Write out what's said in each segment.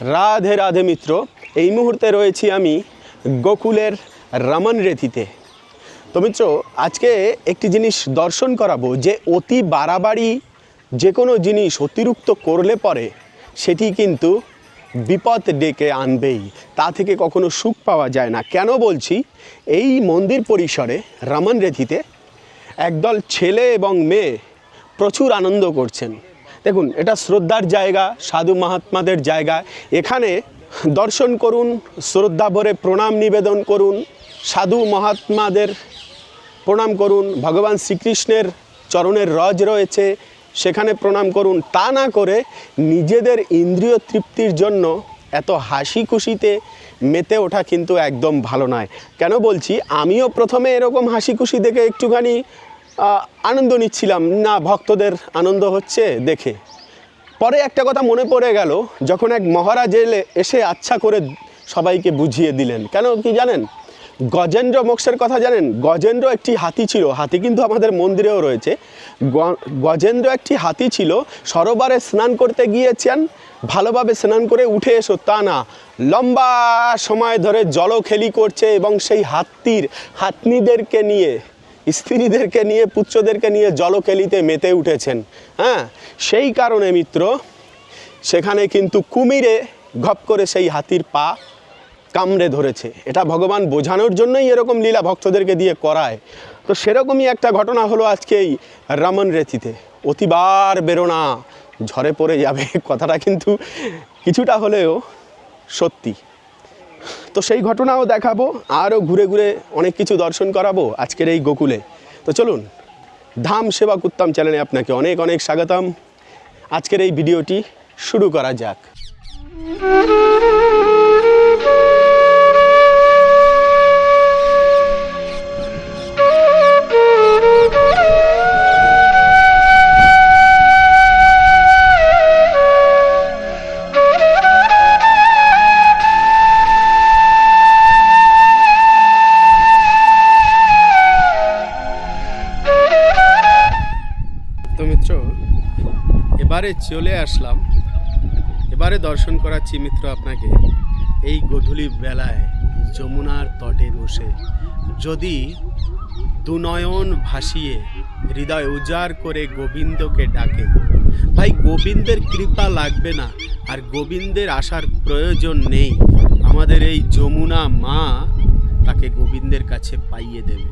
রাধে রাধে মিত্র, এই মুহূর্তে রয়েছি আমি গোকুলের রমন রেথিতে। তো মিত্র, আজকে একটি জিনিস দর্শন করাবো যে অতি বাড়াবাড়ি যে কোনো জিনিস অতিরিক্ত করলে পরে সেটি কিন্তু বিপদ ডেকে আনবেই। তা থেকে কখনো সুখ পাওয়া যায় না। কেন বলছি? এই মন্দির পরিসরে রমন রেথিতে একদল ছেলে এবং মেয়ে প্রচুর আনন্দ করছেন। দেখুন, এটা শ্রদ্ধার জায়গা, সাধু মহাত্মাদের জায়গা। এখানে দর্শন করুন, শ্রদ্ধা ভরে প্রণাম নিবেদন করুন, সাধু মহাত্মাদের প্রণাম করুন, ভগবান শ্রীকৃষ্ণের চরণের রজ রয়েছে, সেখানে প্রণাম করুন। তা না করে নিজেদের ইন্দ্রিয় তৃপ্তির জন্য এত হাসি খুশিতে মেতে ওঠা কিন্তু একদম ভালো নয়। কেন বলছি? আমিও প্রথমে এরকম হাসি খুশি দেখে একটুখানি আনন্দ নিচ্ছিলাম। না, ভক্তদের আনন্দ হচ্ছে দেখে। পরে একটা কথা মনে পড়ে গেল, যখন এক মহারাজ এলে, এসে আচ্ছা করে সবাইকে বুঝিয়ে দিলেন। কেন কি জানেন? গজেন্দ্র মোক্ষের কথা জানেন? গজেন্দ্র একটি হাতি ছিল। হাতি কিন্তু আমাদের মন্দিরেও রয়েছে। গজেন্দ্র একটি হাতি ছিল, সরোবরে স্নান করতে গিয়েছেন, ভালোভাবে স্নান করে উঠে এসো। তা না, লম্বা সময় ধরে জলখেলি করছে এবং সেই হাতির, হাতনিদেরকে নিয়ে স্ত্রীদেরকে নিয়ে পুত্রদেরকে নিয়ে জলকেলিতে মেতে উঠেছেন। হ্যাঁ সেই কারণে মিত্র, সেখানে কিন্তু কুমিরে ঘপ করে সেই হাতির পা কামড়ে ধরেছে। এটা ভগবান বোঝানোর জন্যই এরকম লীলা ভক্তদেরকে দিয়ে করায়। তো সেরকমই একটা ঘটনা হলো আজকে এই রমন রেথিতে অতিবার বেরোনা ঝরে পড়ে যাবে। কথাটা কিন্তু কিছুটা হলেও সত্যি। তো সেই ঘটনাও দেখাবো, আরও ঘুরে ঘুরে অনেক কিছু দর্শন করাবো আজকের এই গোকুলে। তো চলুন, ধাম সেবা করতাম চ্যানেলে আপনাকে অনেক অনেক স্বাগতম। আজকের এই ভিডিওটি শুরু করা যাক। এবারে চলে আসলাম। এবারে দর্শন করাচ্ছি মিত্র আপনাকে, এই গধূলি বেলায় যমুনার তটে বসে। যদি দুনয়ন ভাসিয়ে হৃদয় উজাড় করে গোবিন্দকে ডাকে। ভাই, গোবিন্দের কৃপা লাগবে না, আর গোবিন্দের আসার প্রয়োজন নেই। আমাদের এই যমুনা মা তাকে গোবিন্দের কাছে পাইয়ে দেবে।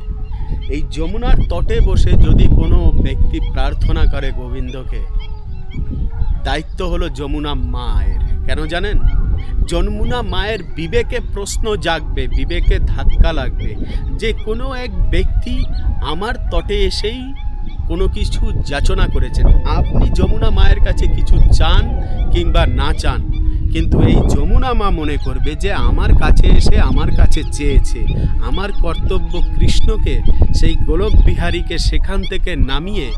এই যমুনার তটে বসে যদি কোনো ব্যক্তি প্রার্থনা করে গোবিন্দকে দায়িত্ব হলো যমুনা মায়ের। কেন জানেন? যমুনা মায়ের বিবেকে প্রশ্ন জাগবে, বিবেকে ধাক্কা লাগবে। যে কোনো এক ব্যক্তি আমার তটে এসেই কোনো কিছু যাচনা করেছেন। আপনি যমুনা মায়ের কাছে কিছু চান কিংবা না চান, কিন্তু এই যমুনা মা মনে করবে যে আমার কাছে এসে আমার কাছে চেয়েছে। আমার কর্তব্য কৃষ্ণকে, সেই গোলক বিহারীকে সেখান থেকে নামিয়ে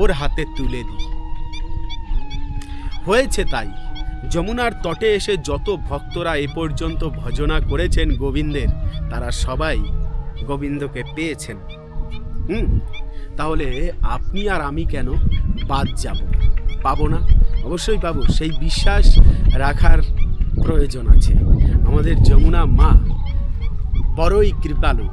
ওর হাতে তুলে দিই। হয়েছে তাই। যমুনার তটে এসে যত ভক্তরা এ পর্যন্ত ভজনা করেছেন গোবিন্দের, তারা সবাই গোবিন্দকে পেয়েছেন। হুম, তাহলে আপনি আর আমি কেন বাদ যাব? পাবো না? অবশ্যই পাবো। সেই বিশ্বাস রাখার প্রয়োজন আছে। আমাদের যমুনা মা বড়ই কৃপালু।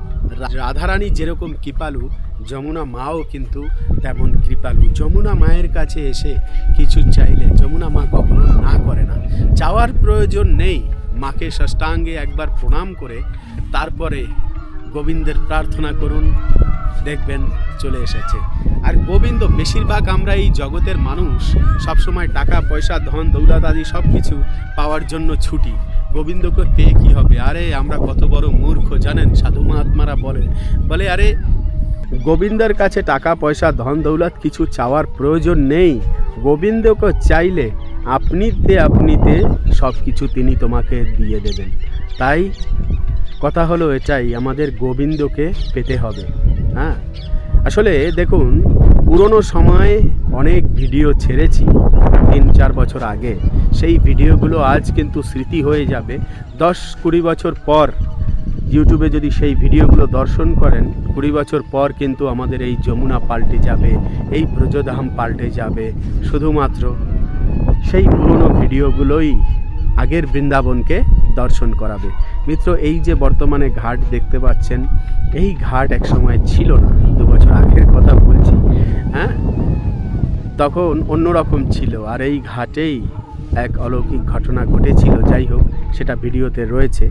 রাধারানী যেরকম কৃপালু যমুনা মাও কিন্তু তেমন কৃপালু। যমুনা মায়ের কাছে এসে কিছু চাইলে যমুনা মা কখনো না করে না। চাওয়ার প্রয়োজন নেই। মাকে ষষ্ঠাঙ্গে একবার প্রণাম করে তারপরে গোবিন্দের প্রার্থনা করুন। দেখবেন চলে এসেছে। আর গোবিন্দ, বেশিরভাগ আমরা এই জগতের মানুষ। সবসময় টাকা, পয়সা, ধন, দৌলত আদি সব কিছু পাওয়ার জন্য ছুটি। গোবিন্দকে পেয়ে কী হবে? আরে, আমরা কত বড় মূর্খ, জানেন? সাধু মহাত্মারা বলে বলে, আরে গোবিন্দের কাছে টাকা, পয়সা, ধন, দৌলত কিছু চাওয়ার প্রয়োজন নেই। গোবিন্দকে চাইলে আপনিতে আপনিতে সব কিছু তিনি তোমাকে দিয়ে দেবেন। তাই কথা হলো এটাই, আমাদের গোবিন্দকে পেতে হবে। হ্যাঁ? আসলে দেখুন, পুরনো সময়ে অনেক ভিডিও ছেড়েছি, তিন চার বছর আগে। সেই ভিডিওগুলো আজ কিন্তু স্মৃতি হয়ে যাবে। দশ কুড়ি বছর পর ইউটিউবে যদি সেই ভিডিওগুলো দর্শন করেন, কুড়ি বছর পর কিন্তু আমাদের এই যমুনা পাল্টে যাবে, এই ব্রজধাম পাল্টে যাবে। শুধুমাত্র সেই পুরনো ভিডিওগুলোই আগের বৃন্দাবনকে দর্শন করাবে। মিত্র, এই যে বর্তমানে ঘাট দেখতে পাচ্ছেন, এই ঘাট এক সময় ছিল না, দু বছর আগের কথা বলছি হ্যাঁ? তখন অন্যরকম ছিল, আর এই ঘাটেই এক অলৌকিক ঘটনা ঘটেছিল। যাই হোক, সেটা ভিডিওতে রয়েছে।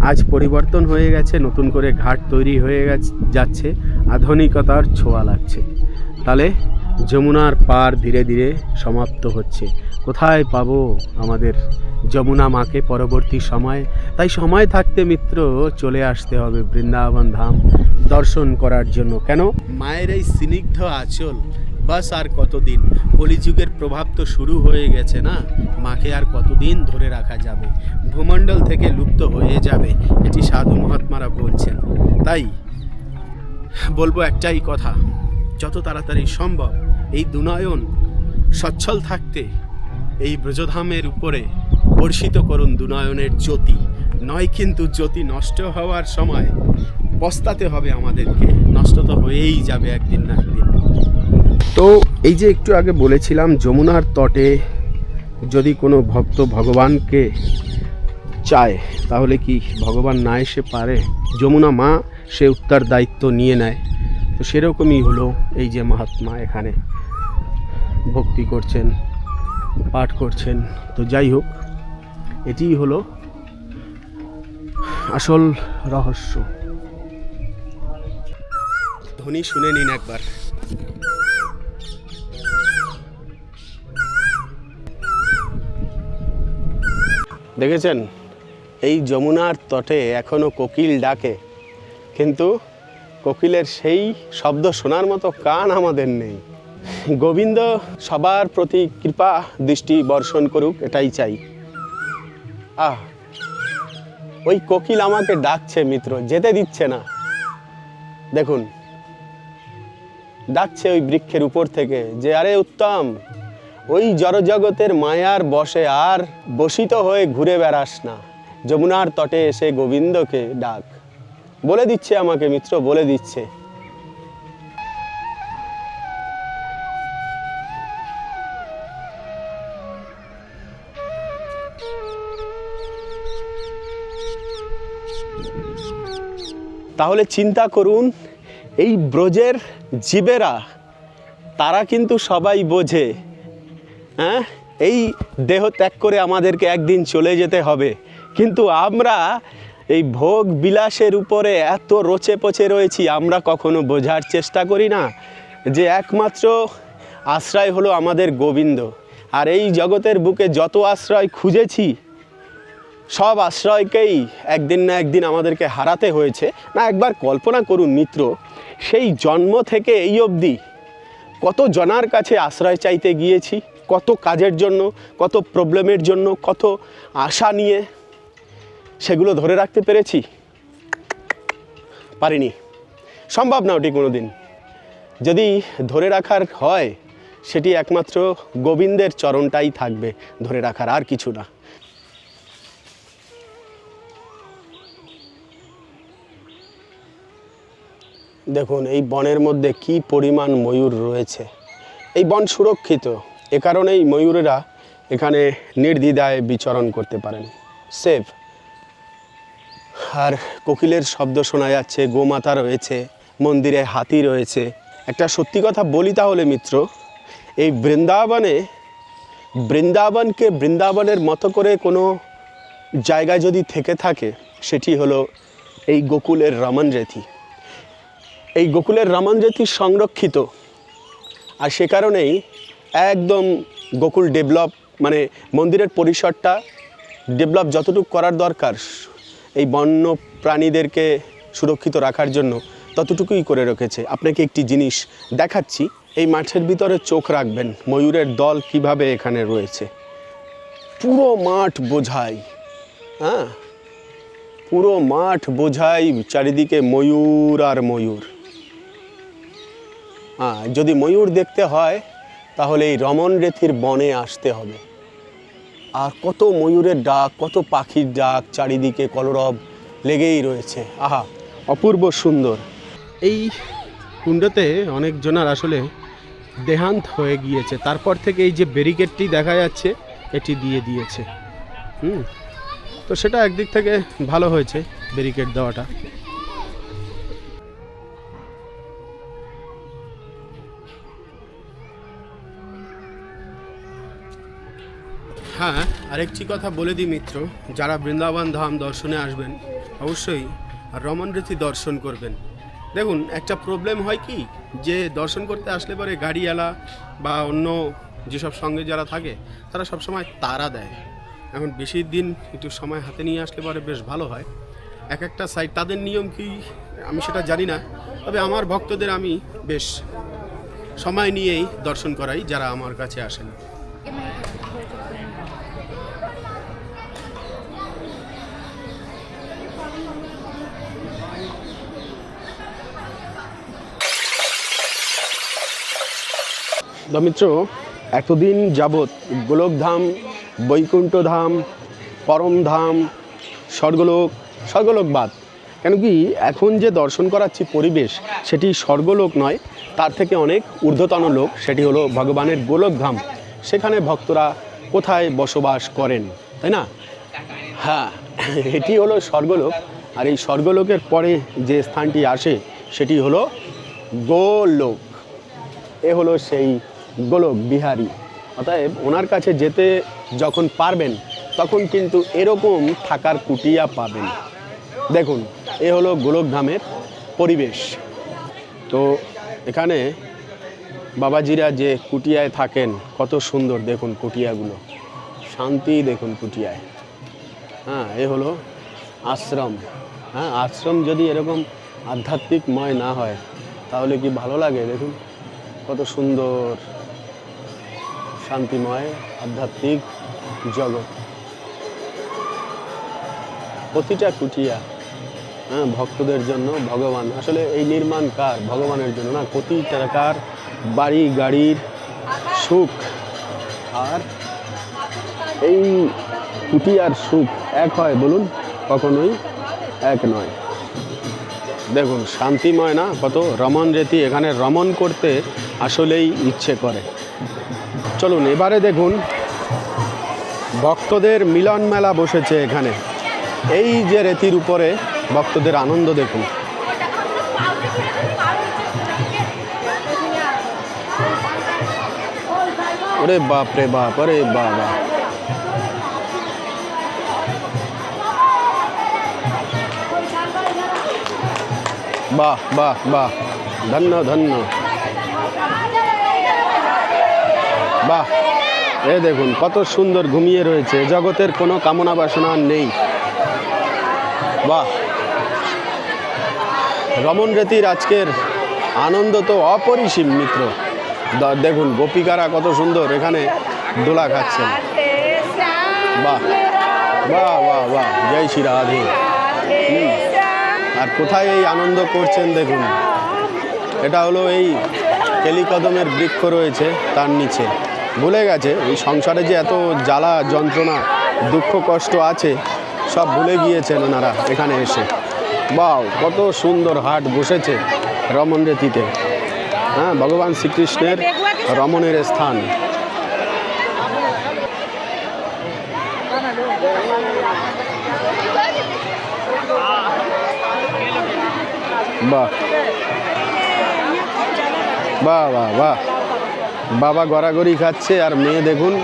আজ পরিবর্তন হয়ে গেছে, নতুন করে ঘাট তৈরি হয়ে গেছে যাচ্ছে, আধুনিকতার ছোঁয়া লাগছে। তাহলে যমুনার পার ধীরে ধীরে সমাপ্ত হচ্ছে। কোথায় পাবো আমাদের যমুনা মাকে পরবর্তী সময়ে? তাই সময় থাকতে মিত্র, চলে আসতে হবে বৃন্দাবন ধাম দর্শন করার জন্য। কেন? মায়ের এই স্নিগ্ধ আঁচল বাস আর কতদিন? কলিযুগের প্রভাব তো শুরু হয়ে গেছে না? মাকে আর কতদিন ধরে রাখা যাবে? ভূমণ্ডল থেকে লুপ্ত হয়ে যাবে, এটি সাধু মহাত্মারা বলছেন। তাই বলব একটাই কথা, যত তাড়াতাড়ি সম্ভব এই দুনয়ন সচ্ছল থাকতে এই ব্রজধামের উপরে বর্ষিত করুন দুনয়নের জ্যোতি। নয় কিন্তু জ্যোতি নষ্ট হওয়ার সময় পস্তাতে হবে আমাদেরকে, নষ্ট তো হয়েই যাবে একদিন না একদিন। তো এই যে একটু আগে বলেছিলাম, যমুনার তটে যদি কোনো ভক্ত ভগবানকে চায়, তাহলে কি ভগবান না এসে পারে? যমুনা মা সে উত্তর দায়িত্ব নিয়ে নেয়। তো সেরকমই হলো এই যে মহাত্মা এখানে ভক্তি করছেন, পাঠ করছেন। তো যাই হোক এটিই হলো আসল রহস্য। ধ্বনি শুনে নিন একবার। দেখেছেন? এই যমুনার তটে এখনও কোকিল ডাকে। কিন্তু কোকিলের সেই শব্দ শোনার মতো কান আমাদের নেই। গোবিন্দ সবার প্রতি কৃপা দৃষ্টি বর্ষণ করুক, এটাই চাই। আহ, ওই কোকিল আমাকে ডাকছে মিত্র, যেতে দিচ্ছে না। দেখুন, ডাকছে ওই বৃক্ষের উপর থেকে যে, আরে উত্তম ওই জড়জগতের মায়ার বসে আর বসিত হয়ে ঘুরে বেড়াস না। যমুনার তটে এসে গোবিন্দকে ডাক। বলে দিচ্ছে আমাকে মিত্র, বলে দিচ্ছে। তাহলে চিন্তা করুন, এই ব্রজের জীবেরা, তারা কিন্তু সবাই বোঝে। হ্যাঁ? এই দেহ ত্যাগ করে আমাদেরকে একদিন চলে যেতে হবে। কিন্তু আমরা এই ভোগ বিলাসের উপরে এত রোচে পচে রয়েছি, আমরা কখনো বোঝার চেষ্টা করি না যে একমাত্র আশ্রয় হলো আমাদের গোবিন্দ। আর এই জগতের বুকে যত আশ্রয় খুঁজেছি, সব আশ্রয়কেই একদিন না একদিন আমাদেরকে হারাতে হয়েছে। না, একবার কল্পনা করুন মিত্র, সেই জন্ম থেকে এই অবধি কত জনার কাছে আশ্রয় চাইতে গিয়েছি? কত কাজের জন্য, কত প্রবলেমের জন্য, কত আশা নিয়ে সেগুলো ধরে রাখতে পেরেছি? পারিনি। সম্ভব না ওটি কোনো দিন যদি ধরে রাখার হয়, সেটি একমাত্র গোবিন্দের চরণটাই থাকবে ধরে রাখার, আর কিছু না। দেখুন, এই বনের মধ্যে কি পরিমাণ ময়ূর রয়েছে। এই বন সুরক্ষিত। এ কারণেই ময়ূরেরা এখানে নির্দ্বিধায় বিচরণ করতে পারেন। সেফ আর কোকিলের শব্দ শোনা যাচ্ছে, গোমাতা রয়েছে, মন্দিরে হাতি রয়েছে। একটা সত্যি কথা বলি তাহলে, মিত্র, এই বৃন্দাবনে, বৃন্দাবনকে বৃন্দাবনের মতো করে কোনো জায়গায় যদি থেকে থাকে, সেটি হলো এই গোকুলের রমন রেথি। এই গোকুলের রমনজ্যোতি সংরক্ষিত। আর সে কারণেই একদম গোকুল ডেভেলপ মানে মন্দিরের পরিসরটা ডেভেলপ যতটুকু করার দরকার, এই বন্য প্রাণীদেরকে সুরক্ষিত রাখার জন্য ততটুকুই করে রেখেছে। আপনাকে একটি জিনিস দেখাচ্ছি, এই মাঠের ভিতরে চোখ রাখবেন, ময়ূরের দল কীভাবে এখানে রয়েছে। পুরো মাঠ বোঝাই হ্যাঁ? পুরো মাঠ বোঝাই চারিদিকে ময়ূর আর ময়ূর। হ্যাঁ যদি ময়ূর দেখতে হয় তাহলে এই রমন রেথির বনে আসতে হবে। আর কত ময়ূরের ডাক, কত পাখির ডাক চারিদিকে কলরব লেগেই রয়েছে। আহা, অপূর্ব সুন্দর। এই কুণ্ডতে অনেকজনার আসলে দেহান্ত হয়ে গিয়েছে। তারপর থেকে এই যে ব্যারিকেডটি দেখা যাচ্ছে, এটি দিয়ে দিয়েছে। হুম, তো সেটা একদিক থেকে ভালো হয়েছে ব্যারিকেড দেওয়াটা। হ্যাঁ আরেকটি কথা বলে দিই মিত্র, যারা বৃন্দাবন ধাম দর্শনে আসবেন, অবশ্যই রমনরীতি দর্শন করবেন। দেখুন, একটা প্রবলেম হয় কি? যে দর্শন করতে আসলে পরে গাড়িওয়ালা বা অন্য যেসব সঙ্গে যারা থাকে, তারা সবসময় তারা দেয়। এখন বেশি দিন একটু সময় হাতে নিয়ে আসলে পরে বেশ ভালো হয়। এক একটা সাইড তাদের নিয়ম কি? আমি সেটা জানি না। তবে আমার ভক্তদের আমি বেশ সময় নিয়েই দর্শন করাই যারা আমার কাছে আসেন। দমিত্র এতদিন যাবৎ গোলকধাম, বৈকুণ্ঠধাম, পরমধাম, স্বর্গলোক স্বর্গলোক বাদ। কেন কি এখন যে দর্শন করাচ্ছি পরিবেশ, সেটি স্বর্গলোক নয়, তার থেকে অনেক ঊর্ধ্বতন লোক, সেটি হলো ভগবানের গোলকধাম। সেখানে ভক্তরা কোথায় বসবাস করেন, তাই না? হ্যাঁ এটি হলো স্বর্গলোক, আর এই স্বর্গলোকের পরে যে স্থানটি আসে, সেটি হলো গোলোক। এ হলো সেই গোলক বিহারী। অতএব ওনার কাছে যেতে যখন পারবেন, তখন কিন্তু এরকম থাকার কুটিয়া পাবেন। দেখুন, এ হলো গোলকধামের পরিবেশ। তো এখানে বাবাজিরা যে কুটিয়ায় থাকেন, কত সুন্দর দেখুন কুটিয়াগুলো। শান্তি দেখুন কুটিয়ায়। হ্যাঁ এ হলো আশ্রম। হ্যাঁ আশ্রম যদি এরকম আধ্যাত্মিকময় না হয়, তাহলে কি ভালো লাগে? দেখুন, কত সুন্দর। শান্তিময় আধ্যাত্মিক জগৎ। প্রতিটা কুটিয়া হ্যাঁ ভক্তদের জন্য ভগবান। আসলে এই নির্মাণ কার? ভগবানের জন্য না কোটি টাকার বাড়ি, গাড়ির সুখ। আর এই কুটিয়ার সুখ এক হয় বলুন, কখনোই এক নয়। দেখুন, শান্তিময় না, কত রমন রীতি এখানে রমন করতে আসলেই ইচ্ছে করে। চলুন, এবারে দেখুন, ভক্তদের মিলন মেলা বসেছে এখানে। এই যে রেতির উপরে ভক্তদের আনন্দ দেখুন। ওরে বাপ রে বাপ আরে বাবা। বাহ বাহ বাহ। ধন্য ধন্য। বাহ, এ দেখুন, কত সুন্দর ঘুমিয়ে রয়েছে। জগতের কোনো কামনা বাসনা নেই। বাহ। রমন রেতির আজকের আনন্দ তো অপরিসীম, মিত্র। দেখুন, গোপিকারা কত সুন্দর এখানে দোলা খাচ্ছেন। বাহ বাহ বাহ বাহ, জয় শ্রী রাধে। আর কোথায় এই আনন্দ করছেন দেখুন। এটা হলো এই কেলিকদমের বৃক্ষ রয়েছে তার নিচে। ভুলে গেছে, এই সংসারে যে এত জ্বালা, যন্ত্রণা, দুঃখ, কষ্ট আছে, সব ভুলে গিয়েছেন ওনারা এখানে এসে। বাও কত সুন্দর হাট বসেছে রমন রেতিতে। হ্যাঁ ভগবান শ্রীকৃষ্ণের রমণের স্থান। বাহ বাহ বাহ বাহ। বাবা গড়াগড়ি খাচ্ছে আর মেয়ে দেখুন,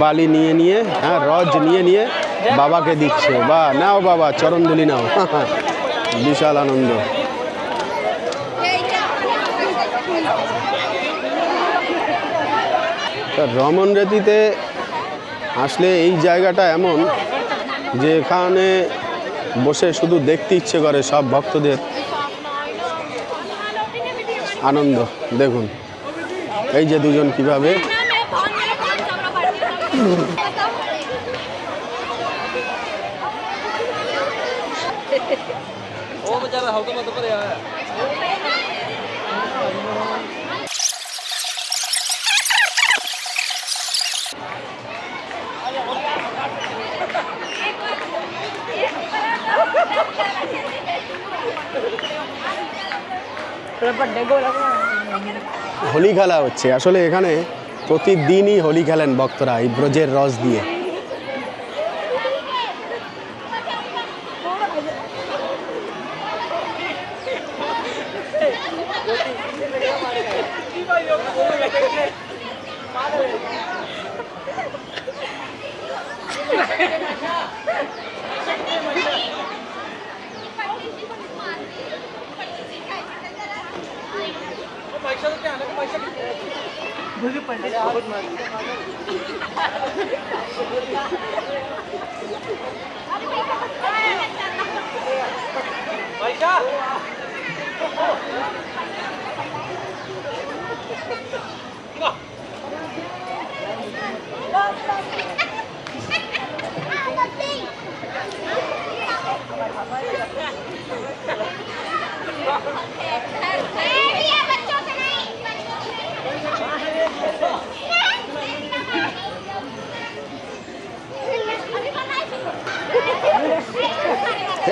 বালি নিয়ে নিয়ে হ্যাঁ রজ নিয়ে নিয়ে বাবাকে দিচ্ছে। বা নাও বাবা, চরণদুলি নাও। বিশাল আনন্দ। রমন রেতিতে আসলে এই জায়গাটা এমন যে এখানে বসে শুধু দেখতে ইচ্ছে করে সব ভক্তদের। আনন্দ দেখুন। এই যে দুজন কীভাবে হোলি খেলা হচ্ছে। আসলে এখানে প্রতিদিনই হোলি খেলেন ভক্তরা এই ব্রজের রস দিয়ে।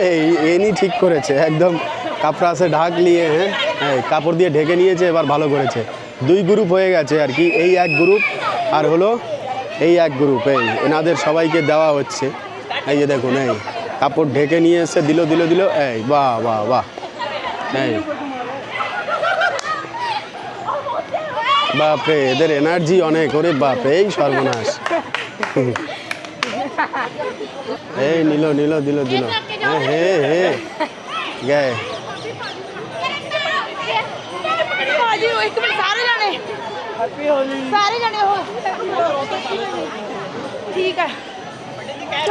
এই, এনি ঠিক করেছে, একদম কাপড়া সে ঢাক নিয়ে হ্যাঁ হ্যাঁ কাপড় দিয়ে ঢেকে নিয়েছে, এবার ভালো করেছে। দুই গ্রুপ হয়ে গেছে আর কি, এই এক গ্রুপ আর হলো এই এক গ্রুপ এই এনাদের সবাইকে দেওয়া হচ্ছে। এই যে দেখুন, এই কাপড় ঢেকে নিয়ে এসে দিল দিল দিল, এই বাহ বাহ বাহ, এই। বাপরে, এদের এনার্জি অনেক, ওরে বাপরে, এই সর্বনাশ। এই নিল নিল, দিল দিল। হ্যাঁ হে হে গায়ে ਭਾਜੀ ਉਹ ਇੱਕ ਮਿੰਟ ਸਾਰੇ ਜਾਣੇ ਸਾਰੇ ਜਾਣੇ ਹੋ ঠিক আছে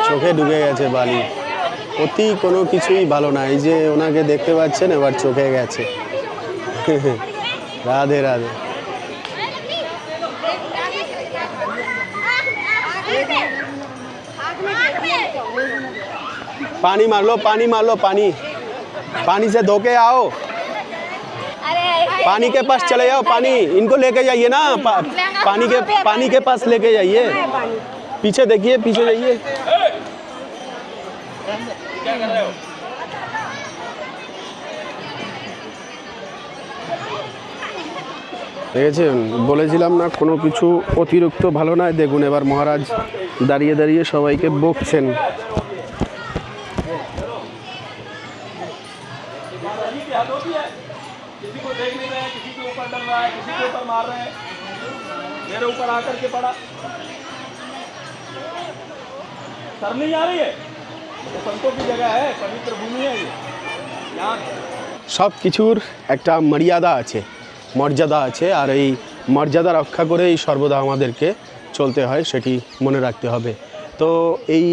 চোখে ঢুকে গেছে বালি অতি কোনো কিছুই ভালো না এই যে ওনাকে দেখতে পাচ্ছেন এবার চোখে গেছে রাধে রাধে पानी मार लो पानी मार लो पानी पानी से धो के आओ पानी के पास चले जाओ पानी इनको लेके जाइए ना पा, पानी के पानी के पास लेके जाइए पीछे देखिए पीछे जाइए দেখেছেন বলেছিলাম না কোনো কিছু অতিরিক্ত ভালো নয় দেখুন এবার মহারাজ দাঁড়িয়ে দাঁড়িয়ে সবাইকে বকছেন किसी को देख नहीं रहे हैं किसी के ऊपर डल रहा है किसी के ऊपर मार रहे हैं मेरे ऊपर आकर के पड़ा सर नहीं आ रही है ये संतों की जगह है पवित्र भूमि है ये यहाँ সব কিছুর একটা মর্যাদা আছে মর্যাদা আছে আর এই মর্যাদা রক্ষা করেই সর্বদা আমাদেরকে চলতে হয় সেটি মনে রাখতে হবে তো এই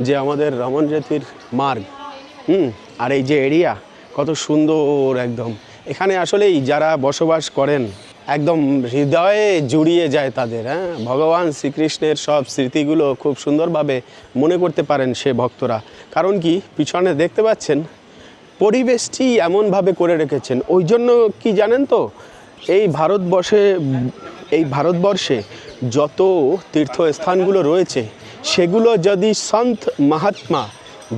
যে আমাদের রমন জ্যোতির মার্গ হুম আর এই যে এরিয়া কত সুন্দর একদম। এখানে আসলেই যারা বসবাস করেন, একদম হৃদয়ে জুড়িয়ে যায় তাদের হ্যাঁ? ভগবান শ্রীকৃষ্ণের সব স্মৃতিগুলো খুব সুন্দরভাবে মনে করতে পারেন সে ভক্তরা। কারণ কি? পিছনে দেখতে পাচ্ছেন, পরিবেশটি এমনভাবে করে রেখেছেন। ওই জন্য কি জানেন তো? এই ভারতবর্ষে এই ভারতবর্ষে যত তীর্থস্থানগুলো রয়েছে, সেগুলো যদি সন্ত মহাত্মা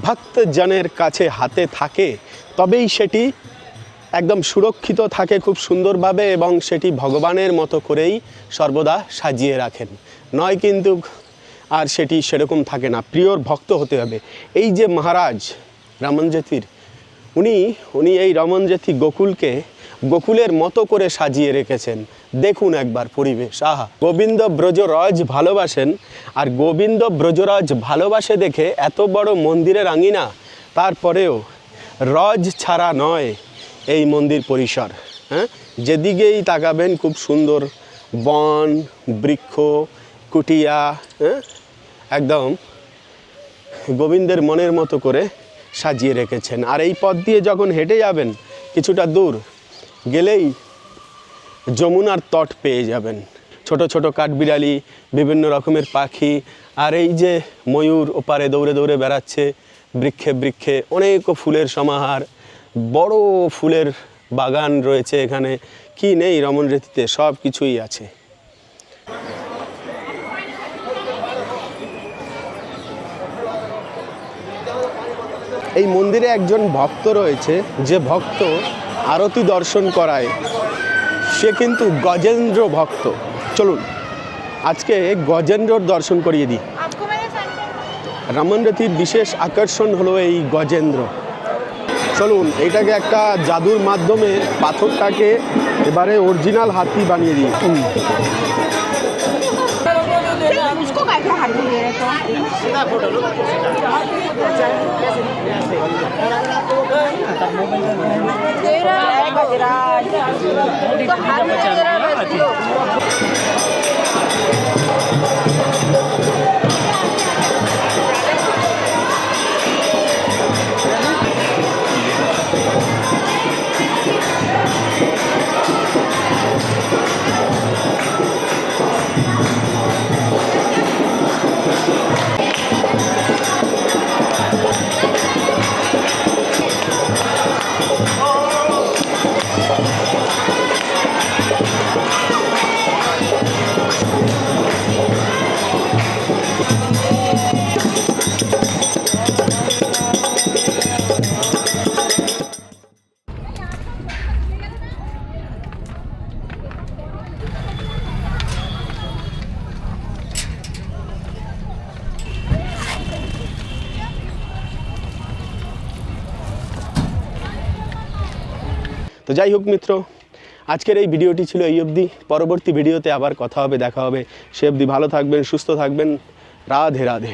ভক্তজনের কাছে হাতে থাকে তবেই সেটি একদম সুরক্ষিত থাকে খুব সুন্দরভাবে এবং সেটি ভগবানের মতো করেই সর্বদা সাজিয়ে রাখেন। নয় কিন্তু আর সেটি সেরকম থাকে না, প্রিয়র ভক্ত হতে হবে। এই যে মহারাজ রামনজ্যোতির উনি উনি এই রমনজ্যোতি গোকুলকে গোকুলের মতো করে সাজিয়ে রেখেছেন। দেখুন একবার পরিবেশ, আহা! গোবিন্দ ব্রজরাজ ভালোবাসেন, আর গোবিন্দ ব্রজরাজ ভালোবাসে দেখে এত বড় মন্দিরের আঙিনা। তারপরেও রজ ছাড়া নয় এই মন্দির পরিসর হ্যাঁ? যেদিকেই তাকাবেন খুব সুন্দর বন, বৃক্ষ, কুটিয়া হ্যাঁ? একদম গোবিন্দের মনের মতো করে সাজিয়ে রেখেছেন। আর এই পথ দিয়ে যখন হেঁটে যাবেন কিছুটা দূর, গেলেই যমুনার তট পেয়ে যাবেন। ছোট ছোট কাঠবিড়ালি, বিভিন্ন রকমের পাখি, আর এই যে ময়ূর ওপারে দৌড়ে দৌড়ে বেড়াচ্ছে বৃক্ষে বৃক্ষে অনেক ফুলের সমাহার, বড় ফুলের বাগান রয়েছে এখানে। কি নেই রমণরীতিতে সব কিছুই আছে। এই মন্দিরে একজন ভক্ত রয়েছে, যে ভক্ত আরতি দর্শন করায়। সে কিন্তু গজেন্দ্র ভক্ত। চলুন, আজকে গজেন্দ্রর দর্শন করিয়ে দিই। রামনরথীর বিশেষ আকর্ষণ হলো এই গজেন্দ্র চলুন, এটাকে একটা জাদুর মাধ্যমে পাথরটাকে এবারে অরিজিনাল হাতি বানিয়ে দিই হুম। যাই হোক মিত্র, আজকের এই ভিডিওটি ছিল এই অবধি। পরবর্তী ভিডিওতে আবার কথা হবে, দেখা হবে। সে অবধি ভালো থাকবেন, সুস্থ থাকবেন। রাধে রাধে।